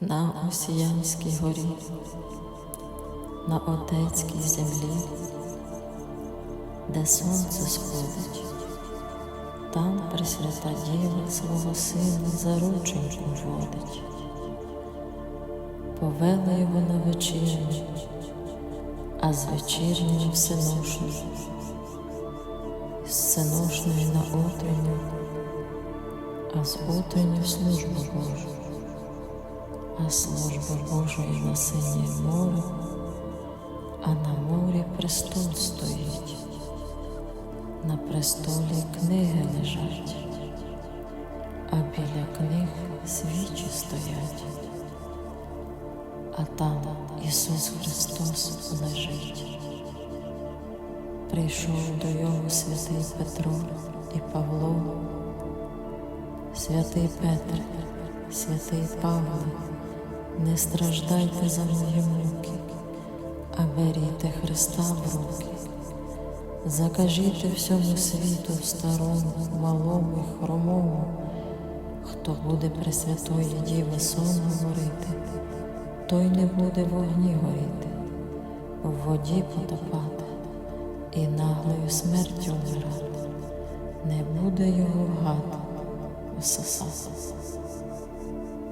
на Осіянській горі, на Отецькій землі, де сонце сходить, там Пресвята Діва свого сина за рученьку водить, повела його на вечірню, а з вечірньої всеношну, з всеношної на утренню, а з утренню в службу Божу а служба Божої на синє море, а на морі престол стоїть, на престолі книги лежать, а біля книг свічі стоять, а там Ісус Христос лежить. Прийшов до його святий Петро і Павло, святий Петр, святий Павло, не страждайте за мої муки, а беріть Христа в руки. Закажіть всьому світу старому, малому і хромому, хто буде при святої Діви сон говорити, той не буде в вогні горіти, в воді потопати і наглою смертю вмирати, не буде його всосати. Амінь.